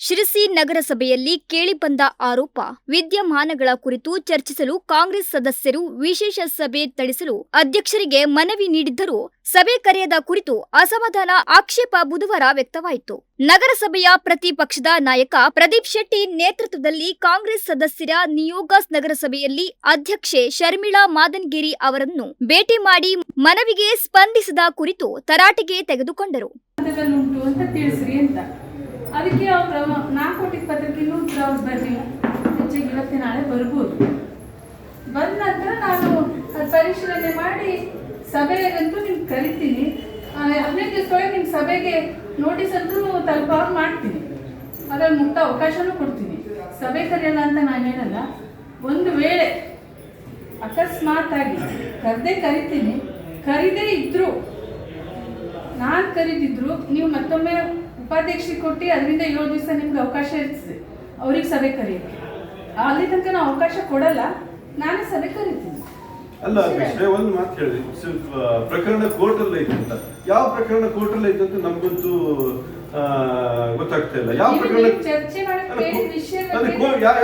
ಶಿರಸಿ ನಗರಸಭೆಯಲ್ಲಿ ಕೇಳಿಬಂದ ಆರೋಪ, ವಿದ್ಯಮಾನಗಳ ಕುರಿತು ಚರ್ಚಿಸಲು ಕಾಂಗ್ರೆಸ್ ಸದಸ್ಯರು ವಿಶೇಷ ಸಭೆ ನಡೆಸಲು ಅಧ್ಯಕ್ಷರಿಗೆ ಮನವಿ ನೀಡಿದ್ದರೂ ಸಭೆ ಕರೆಯದ ಕುರಿತು ಅಸಮಾಧಾನ ಆಕ್ಷೇಪ ಬುಧವಾರ ವ್ಯಕ್ತವಾಯಿತು. ನಗರಸಭೆಯ ಪ್ರತಿಪಕ್ಷದ ನಾಯಕ ಪ್ರದೀಪ್ ಶೆಟ್ಟಿ ನೇತೃತ್ವದಲ್ಲಿ ಕಾಂಗ್ರೆಸ್ ಸದಸ್ಯರ ನಿಯೋಗ ನಗರಸಭೆಯಲ್ಲಿ ಅಧ್ಯಕ್ಷೆ ಶರ್ಮಿಳಾ ಮಾದನ್ಗಿರಿ ಅವರನ್ನು ಭೇಟಿ ಮಾಡಿ ಮನವಿಗೆ ಸ್ಪಂದಿಸದ ಕುರಿತು ತರಾಟೆಗೆ ತೆಗೆದುಕೊಂಡರು. ಅದಕ್ಕೆ ಅವ್ರು ನಾಲ್ಕು ಪತ್ರಕ್ಕೆ ಇನ್ನೂ ಉತ್ತರ ಅವ್ರು ಬರಲಿಲ್ಲ ಹೆಚ್ಚಿಗೆ ಇವತ್ತೆ ನಾಳೆ ಬರ್ಬೋದು. ಬಂದ ನಂತರ ನಾನು ಅದು ಪರಿಶೀಲನೆ ಮಾಡಿ ಸಭೆಗಂತೂ ನಿಮ್ಗೆ ಕರಿತೀನಿ. ಹದಿನೈದು ದಿವಸದೊಳಗೆ ನಿಮ್ಮ ಸಭೆಗೆ ನೋಟಿಸ್ ಅಂತೂ ತಲುಪಾಗ ಮಾಡ್ತೀನಿ. ಅದ್ರಲ್ಲಿ ಮುಕ್ತ ಅವಕಾಶನೂ ಕೊಡ್ತೀನಿ. ಸಭೆ ಕರೆಯಲ್ಲ ಅಂತ ನಾನು ಹೇಳಲ್ಲ ಒಂದು ವೇಳೆ ಅಕಸ್ಮಾತ್ ಆಗಿ ಕರೆದೇ ಕರಿತೀನಿ, ಕರಿದೇ ಇದ್ರು, ನಾನು ಕರೀದಿದ್ರು, ನೀವು ಮತ್ತೊಮ್ಮೆ ಉಪಾಧ್ಯಕ್ಷರಿಗೆ ಕೊಟ್ಟು ಅದರಿಂದ ಏಳು ದಿವಸ ನಿಮ್ಗೆ ಅವಕಾಶ ಇರ್ತದೆ. ಅವ್ರಿಗೆ ಸಭೆ ಕರೆಯೋಕ್ಕೆ. ಅಲ್ಲಿ ತನಕ ನಾವು ಅವಕಾಶ ಕೊಡಲ್ಲ, ನಾನೇ ಸಭೆ ಕರಿತೀನಿ. ಅಲ್ಲ ಒಂದು ಮಾತು ಹೇಳಿದ್ರಿ ಸ್ವಲ್ಪ ಪ್ರಕರಣ ಕೋರ್ಟಲ್ಲಿ ಐತೆ ಅಂತ. ಯಾವ ಪ್ರಕರಣ ಕೋರ್ಟಲ್ಲಿ ಐತೆ ಅಂತ ನಮ್ಗಂತೂ ಗೊತ್ತಾಗ್ತಾ ಇಲ್ಲ. ಯಾವ ಪ್ರಕರಣ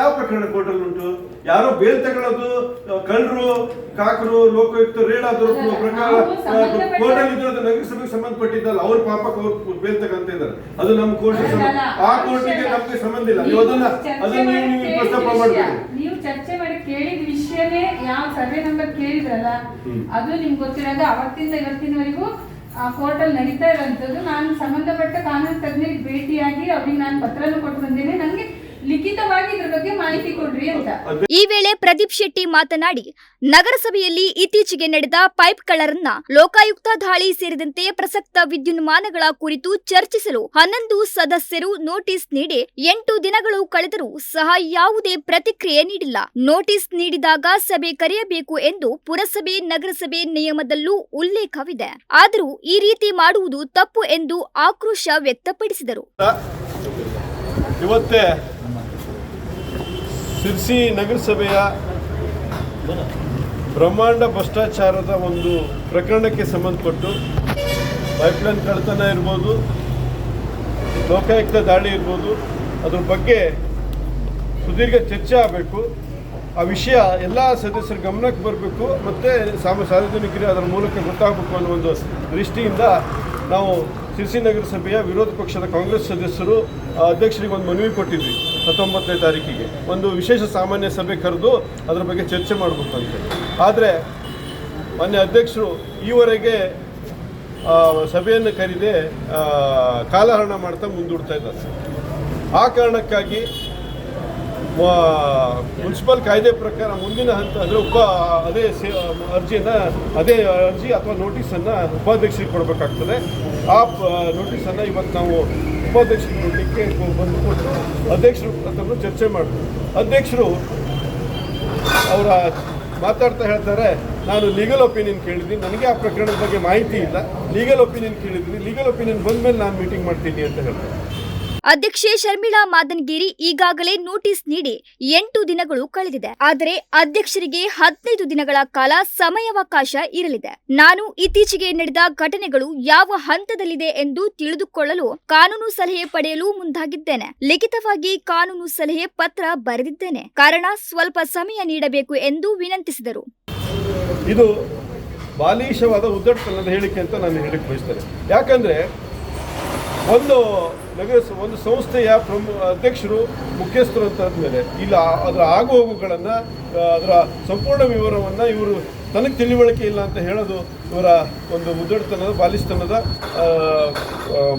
ಯಾವ ಪ್ರಕರಣ ಕೋರ್ಟಲ್ಲಿ ಉಂಟು? ಯಾರೋ ಬೇಲ್ ತಗೊಳ್ಳೋದು ಕಳ್ಳರು ಕಾಕರು ಲೋಕಾಯುಕ್ತ ರೇಡ್ ಆದ್ರೂ ಅಲ್ಲ, ಪ್ರಕಾರ ಕೋರ್ಟಲ್ಲಿ ಇದ್ರದ್ದು ನಗರಸಭೆಗೆ ಸಂಬಂಧಪಟ್ಟಿದ್ದಲ್ಲ ಅವ್ರ ಪಾಪಕ್ಕೆ ಅವ್ರು ಬೇಲ್ ತಗಂತ ಇದ್ದಾರೆ. ಅದು ನಮ್ಮ ಕೋರ್ಟ್ ಆ ಕೋರ್ಟಿಗೆ ನಮ್ಗೆ ಸಂಬಂಧ ಇಲ್ಲ. ನೀವು ಅದನ್ನ ಅದನ್ನ ನೀವು ಪ್ರಸ್ತಾಪ ನೀವು ಚರ್ಚೆ ಮಾಡಿ ಕೇಳಿದ ವಿಷಯನೇ ಯಾವ ಸರ್ವೆ ನಂಬರ್ ಕೇಳಿದ್ರಲ್ಲ. ಅದು ನಿಮ್ಗೆ ಗೊತ್ತಿರೋದು ಅವತ್ತಿಂದ ಇವತ್ತಿನವರೆಗೂ ಕೋರ್ಟಲ್ಲಿ ನಡೀತಾ ಇರುವಂಥದ್ದು. ನಾನು ಸಂಬಂಧಪಟ್ಟ ಕಾನೂನು ತಜ್ಞರಿಗೆ ಭೇಟಿಯಾಗಿ ಅವ್ರಿಗೆ ನಾನು ಪತ್ರನೂ ಕೊಟ್ಟು ಬಂದೇನೆ ನನಗೆ ಬಗ್ಗೆ ಮಾಹಿತಿ ಕೊಡ್ರಿ ಅಂತ. ಈ ವೇಳೆ ಪ್ರದೀಪ್ ಶೆಟ್ಟಿ ಮಾತನಾಡಿ ನಗರಸಭೆಯಲ್ಲಿ ಇತ್ತೀಚೆಗೆ ನಡೆದ ಪೈಪ್ ಪೈಪ್ಗಳನ್ನ ಲೋಕಾಯುಕ್ತ ದಾಳಿ ಸೇರಿದಂತೆ ಪ್ರಸಕ್ತ ವಿದ್ಯುನ್ಮಾನಗಳ ಕುರಿತು ಚರ್ಚಿಸಲು ಹನ್ನೊಂದು ಸದಸ್ಯರು ನೋಟಿಸ್ ನೀಡಿ ಎಂಟು ದಿನಗಳು ಕಳೆದರೂ ಸಹ ಯಾವುದೇ ಪ್ರತಿಕ್ರಿಯೆ ನೀಡಿಲ್ಲ. ನೋಟಿಸ್ ನೀಡಿದಾಗ ಸಭೆ ಕರೆಯಬೇಕು ಎಂದು ಪುರಸಭೆ ನಗರಸಭೆ ನಿಯಮದಲ್ಲೂ ಉಲ್ಲೇಖವಿದೆ. ಆದರೂ ಈ ರೀತಿ ಮಾಡುವುದು ತಪ್ಪು ಎಂದು ಆಕ್ರೋಶ ವ್ಯಕ್ತಪಡಿಸಿದರು. ಇವತ್ತೇ ಸಿರ್ಸಿ ನಗರಸಭೆಯ ಬ್ರಹ್ಮಾಂಡ ಭ್ರಷ್ಟಾಚಾರದ ಒಂದು ಪ್ರಕರಣಕ್ಕೆ ಸಂಬಂಧಪಟ್ಟು ಪೈಪ್ಲೈನ್ ಕಳ್ತನ ಇರ್ಬೋದು, ಲೋಕಾಯುಕ್ತ ದಾಳಿ ಇರ್ಬೋದು, ಅದ್ರ ಬಗ್ಗೆ ಸುದೀರ್ಘ ಚರ್ಚೆ ಆಗಬೇಕು. ಆ ವಿಷಯ ಎಲ್ಲ ಸದಸ್ಯರ ಗಮನಕ್ಕೆ ಬರಬೇಕು, ಮತ್ತು ಸಾಮ, ಸಾರ್ವಜನಿಕರಿಗೆ ಅದರ ಮೂಲಕ ಗೊತ್ತಾಗಬೇಕು ಅನ್ನೋ ಒಂದು ದೃಷ್ಟಿಯಿಂದ ನಾವು ಶಿರ್ಸಿ ನಗರಸಭೆಯ ವಿರೋಧ ಪಕ್ಷದ ಕಾಂಗ್ರೆಸ್ ಸದಸ್ಯರು ಅಧ್ಯಕ್ಷರಿಗೆ ಒಂದು ಮನವಿ ಕೊಟ್ಟಿದ್ವಿ. ಹತ್ತೊಂಬತ್ತನೇ ತಾರೀಕಿಗೆ ಒಂದು ವಿಶೇಷ ಸಾಮಾನ್ಯ ಸಭೆ ಕರೆದು ಅದರ ಬಗ್ಗೆ ಚರ್ಚೆ ಮಾಡಬೇಕಂತೆ ಆದರೆ ಮಾನ್ಯ ಅಧ್ಯಕ್ಷರು ಈವರೆಗೆ ಸಭೆಯನ್ನು ಕರೀದೆ ಕಾಲಹರಣ ಮಾಡ್ತಾ ಮುಂದೂಡ್ತಾ ಇದ್ದಾರೆ. ಆ ಕಾರಣಕ್ಕಾಗಿ ಮುನ್ಸಿಪಲ್ ಕಾಯ್ದೆ ಪ್ರಕಾರ ಮುಂದಿನ ಹಂತ, ಅಂದರೆ ಉಪ, ಅದೇ ಸೇ, ಅರ್ಜಿಯನ್ನು, ಅದೇ ಅರ್ಜಿ ಅಥವಾ ನೋಟಿಸನ್ನು ಉಪಾಧ್ಯಕ್ಷರಿಗೆ ಕೊಡಬೇಕಾಗ್ತದೆ. ಆ ನೋಟಿಸನ್ನು ಇವತ್ತು ನಾವು ಉಪಾಧ್ಯಕ್ಷರಿಗೆ ಕೊಡಲಿಕ್ಕೆ ಬಂದು ಕೊಟ್ಟು ಅಧ್ಯಕ್ಷರು ಅಂತ ಚರ್ಚೆ ಮಾಡಿದ್ರು ಅಧ್ಯಕ್ಷರು ಅವರ ಮಾತಾಡ್ತಾ ಹೇಳ್ತಾರೆ, ನಾನು ಲೀಗಲ್ ಒಪಿನಿಯನ್ ಕೇಳಿದ್ದೀನಿ. ನನಗೆ ಆ ಪ್ರಕರಣದ ಬಗ್ಗೆ ಮಾಹಿತಿ ಇಲ್ಲ. ಲೀಗಲ್ ಒಪಿನಿಯನ್ ಕೇಳಿದ್ದೀನಿ. ಲೀಗಲ್ ಒಪಿನಿಯನ್ ಬಂದಮೇಲೆ ನಾನು ಮೀಟಿಂಗ್ ಮಾಡ್ತೀನಿ ಅಂತ ಹೇಳ್ತಾರೆ. ಅಧ್ಯಕ್ಷೆ ಶರ್ಮಿಳಾ ಮಾದನ್ಗಿರಿ ಈಗಾಗಲೇ ನೋಟಿಸ್ ನೀಡಿ ಎಂಟು ದಿನಗಳು ಕಳೆದಿದೆ. ಆದರೆ ಅಧ್ಯಕ್ಷರಿಗೆ ಹದಿನೈದು ದಿನಗಳ ಕಾಲ ಸಮಯಾವಕಾಶ ಇರಲಿದೆ. ನಾನು ಇತ್ತೀಚೆಗೆ ನಡೆದ ಘಟನೆಗಳು ಯಾವ ಹಂತದಲ್ಲಿದೆ ಎಂದು ತಿಳಿದುಕೊಳ್ಳಲು ಕಾನೂನು ಸಲಹೆ ಪಡೆಯಲು ಮುಂದಾಗಿದ್ದೇನೆ. ಲಿಖಿತವಾಗಿ ಕಾನೂನು ಸಲಹೆ ಪತ್ರ ಬರೆದಿದ್ದೇನೆ. ಕಾರಣ ಸ್ವಲ್ಪ ಸಮಯ ನೀಡಬೇಕು ಎಂದು ವಿನಂತಿಸಿದರು. ಇದು ಬಾಲಿಶವಾದ ಉದ್ದಟತನದ ಹೇಳಿಕೆ ಅಂತ ನಾನು ಹೇಳಕ್ಕೆ ಬಯಸ್ತೇನೆ. ಯಾಕಂದರೆ ಒಂದು ನಗರ ಒಂದು ಸಂಸ್ಥೆಯ ಪ್ರಮು, ಅಧ್ಯಕ್ಷರು, ಮುಖ್ಯಸ್ಥರು ಅಂತ ಅಂದಮೇಲೆ, ಇಲ್ಲ, ಅದರ ಆಗು ಹೋಗುಗಳನ್ನು ಅದರ ಸಂಪೂರ್ಣ ವಿವರವನ್ನು ಇವರು ತನಗೆ ತಿಳಿವಳಿಕೆ ಇಲ್ಲ ಅಂತ ಹೇಳೋದು ಇವರ ಒಂದು ಮುದ್ದಡತನದ ಬಾಲಿಸ್ತನದ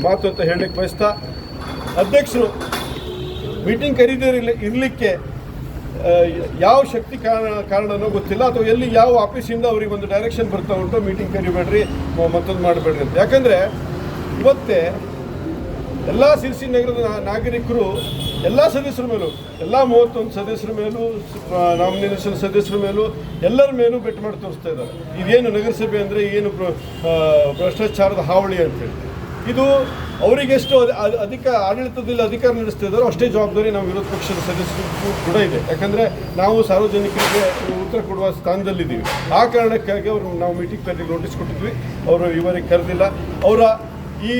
ಮಾತು ಅಂತ ಹೇಳಲಿಕ್ಕೆ ಬಯಸ್ತಾ, ಅಧ್ಯಕ್ಷರು ಮೀಟಿಂಗ್ ಕರೀದಿರಲಿ, ಇರಲಿಕ್ಕೆ ಯಾವ ಶಕ್ತಿ ಕಾರಣ, ಕಾರಣನೋ ಗೊತ್ತಿಲ್ಲ, ಅಥವಾ ಎಲ್ಲಿ ಯಾವ ಆಫೀಸಿಂದ ಅವ್ರಿಗೆ ಒಂದು ಡೈರೆಕ್ಷನ್ ಬರ್ತಾ ಉಂಟು, ಮೀಟಿಂಗ್ ಕರಿಬೇಡ್ರಿ ಮತ್ತೊಂದು ಮಾಡಬೇಡ್ರಿ ಅಂತ. ಯಾಕಂದರೆ, ಇವತ್ತೇ ಎಲ್ಲ ಸಿರ್ಸಿ ನಗರದ ನಾಗರಿಕರು, ಎಲ್ಲ ಸದಸ್ಯರ ಮೇಲೂ, ಎಲ್ಲ ಮೂವತ್ತೊಂದು ಸದಸ್ಯರ ಮೇಲೂ ನಾಮಿನೇಷನ್ ಸದಸ್ಯರ ಮೇಲೂ, ಎಲ್ಲರ ಮೇಲೂ ಬೆಟ್ಟು ಮಾಡಿ ತೋರಿಸ್ತಾ ಇದ್ದಾರೆ. ಇದೇನು ನಗರಸಭೆ ಅಂದರೆ ಏನು ಭ್ರಷ್ಟಾಚಾರದ ಹಾವಳಿ ಅಂತೇಳಿ ಇದು ಅವರಿಗೆಷ್ಟು ಅಧ- ಅಧ- ಅಧಿಕ ಆಡಳಿತದಲ್ಲಿ ಅಧಿಕಾರ ನಡೆಸ್ತಾ ಇದ್ದಾರೋ ಅಷ್ಟೇ ಜವಾಬ್ದಾರಿ ನಮ್ಮ ವಿರೋಧ ಪಕ್ಷದ ಸದಸ್ಯರಿಗೂ ಕೂಡ ಇದೆ. ಯಾಕಂದರೆ ನಾವು ಸಾರ್ವಜನಿಕರಿಗೆ ಉತ್ತರ ಕೊಡುವ ಸ್ಥಾನದಲ್ಲಿದ್ದೀವಿ. ಆ ಕಾರಣಕ್ಕಾಗಿ ಅವರು ನಾವು ಮೀಟಿಂಗ್ ಕರೆದು ನೋಟಿಸ್ ಕೊಟ್ಟಿದ್ವಿ. ಅವರು ಇವರಿಗೆ ಕರೆದಿಲ್ಲ. ಅವರ ಈ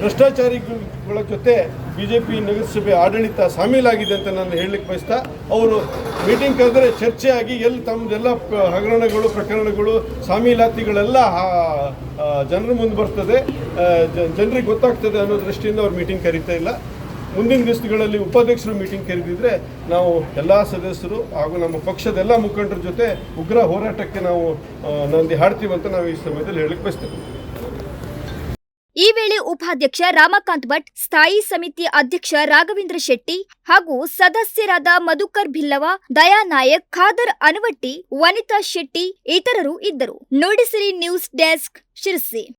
ಭ್ರಷ್ಟಾಚಾರಿಗಳ ಜೊತೆ ಬಿ ಜೆ ಪಿ ನಗರಸಭೆ ಆಡಳಿತ ಸಾಮೀಲಾಗಿದೆ ಅಂತ ನಾನು ಹೇಳಲಿಕ್ಕೆ ಬಯಸ್ತಾ, ಅವರು ಮೀಟಿಂಗ್ ಕರೆದರೆ ಚರ್ಚೆ ಆಗಿ ಎಲ್ಲಿ ತಮ್ಮದೆಲ್ಲ ಹಗರಣಗಳು, ಪ್ರಕರಣಗಳು, ಸಾಮೀಲಾತಿಗಳೆಲ್ಲ ಜನರ ಮುಂದೆ ಬರ್ತದೆ ಜನರಿಗೆ ಗೊತ್ತಾಗ್ತದೆ ಅನ್ನೋ ದೃಷ್ಟಿಯಿಂದ ಅವ್ರು ಮೀಟಿಂಗ್ ಕರೀತಾ ಇಲ್ಲ. ಮುಂದಿನ ದಿವಸಗಳಲ್ಲಿ ಉಪಾಧ್ಯಕ್ಷರು ಮೀಟಿಂಗ್ ಕರೆದಿದ್ರೆ ನಾವು ಎಲ್ಲ ಸದಸ್ಯರು ಹಾಗೂ ನಮ್ಮ ಪಕ್ಷದ ಎಲ್ಲ ಮುಖಂಡರ ಜೊತೆ ಉಗ್ರ ಹೋರಾಟಕ್ಕೆ ನಾವು ನಂದಿ ಹಾಡ್ತೀವಿ ಅಂತ ನಾವು ಈ ಸಮಯದಲ್ಲಿ ಹೇಳಕ್ಕೆ ಬಯಸ್ತೇವೆ. ಈ ವೇಳೆ ಉಪಾಧ್ಯಕ್ಷ ರಾಮಕಾಂತ್ ಭಟ್, ಸ್ಥಾಯಿ ಸಮಿತಿ ಅಧ್ಯಕ್ಷ ರಾಘವೇಂದ್ರ ಶೆಟ್ಟಿ ಹಾಗೂ ಸದಸ್ಯರಾದ ಮಧುಕರ್ ಭಿಲ್ಲವ, ದಯಾ ನಾಯಕ್, ಖಾದರ್ ಅನವಟ್ಟಿ, ವನಿತಾ ಶೆಟ್ಟಿ ಇತರರು ಇದ್ದರು. Nudisiri news desk Sirsi.